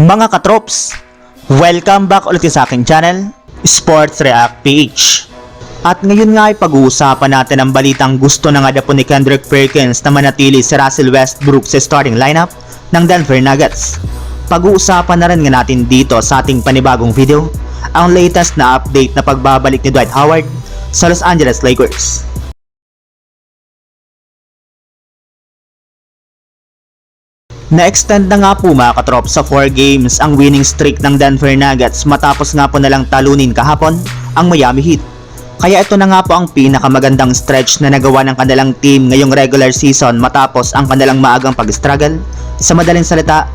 Mga katrops, welcome back ulit sa aking channel, Sports React PH. At ngayon nga ay pag-uusapan natin ang balitang gusto na nga daw po ni Kendrick Perkins na manatili si Russell Westbrook sa starting lineup ng Denver Nuggets. Pag-uusapan na rin nga natin dito sa ating panibagong video ang latest na update na pagbabalik ni Dwight Howard sa Los Angeles Lakers. Na-extend na nga po mga katrop sa 4 games ang winning streak ng Denver Nuggets matapos nga po nalang talunin kahapon ang Miami Heat. Kaya ito na nga po ang pinakamagandang stretch na nagawa ng kanilang team ngayong regular season matapos ang kanilang maagang pag-struggle. Sa madaling salita,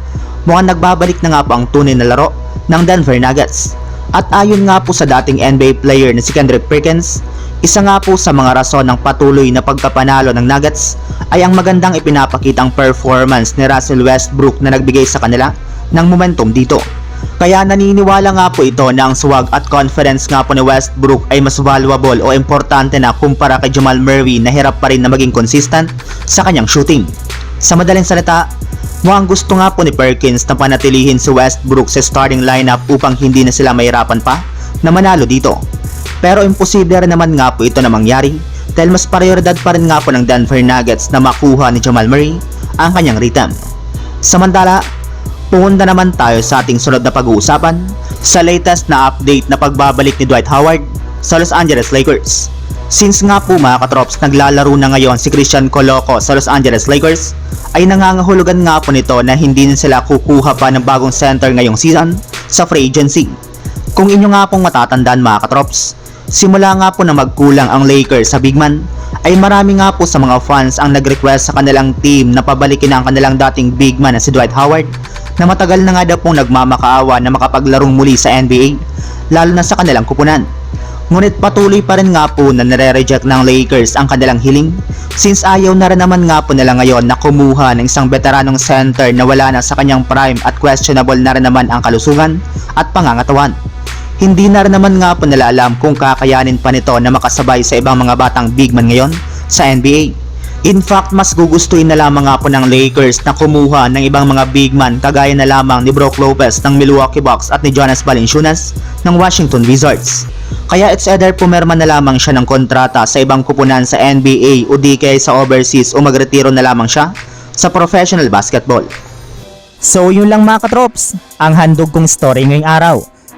mukhang nagbabalik na nga po ang tunay na laro ng Denver Nuggets. At ayon nga po sa dating NBA player na si Kendrick Perkins, isa nga po sa mga rason ng patuloy na pagkapanalo ng Nuggets ay ang magandang ipinapakitang performance ni Russell Westbrook na nagbigay sa kanila ng momentum dito. Kaya naniniwala nga po ito na ang swag at confidence nga po ni Westbrook ay mas valuable o importante na kumpara kay Jamal Murray na hirap pa rin na maging consistent sa kanyang shooting. Sa madaling salita, mukhang gusto nga po ni Perkins na panatilihin si Westbrook sa starting lineup upang hindi na sila mahirapan pa na manalo dito. Pero imposible rin naman nga po ito na mangyari dahil mas prioridad pa rin nga po ng Denver Nuggets na makuha ni Jamal Murray ang kanyang rhythm. Samantala, pumunta naman tayo sa ating sunod na pag-uusapan sa latest na update na pagbabalik ni Dwight Howard sa Los Angeles Lakers. Since nga po mga katrops naglalaro na ngayon si Christian Coloco sa Los Angeles Lakers, ay nangangahulugan nga po nito na hindi na sila kukuha pa ng bagong center ngayong season sa free agency. Kung inyo nga pong matatandaan mga katrops, simula nga po na magkulang ang Lakers sa big man, ay marami nga po sa mga fans ang nag-request sa kanilang team na pabalikin ang kanilang dating big man na si Dwight Howard na matagal na nga daw pong nagmamakaawa na makapaglarong muli sa NBA, lalo na sa kanilang kupunan. Ngunit patuloy pa rin nga po na nare-reject ng Lakers ang kanilang hiling since ayaw na rin naman nga po nila ngayon na kumuha ng isang veteranong center na wala na sa kanyang prime at questionable na rin naman ang kalusugan at pangangatawan. Hindi na naman nga po nila kung kakayanin pa nito na makasabay sa ibang mga batang big man ngayon sa NBA. In fact, mas gugustuhin na lamang nga po ng Lakers na kumuha ng ibang mga big man kagaya na lamang ni Brook Lopez ng Milwaukee Bucks at ni Jonas Valanciunas ng Washington Wizards. Kaya it's either pumirma na lamang siya ng kontrata sa ibang kupunan sa NBA o di kaya sa overseas o magretiro na lamang siya sa professional basketball. So yun lang mga katrops, ang handog kong story ngayong araw.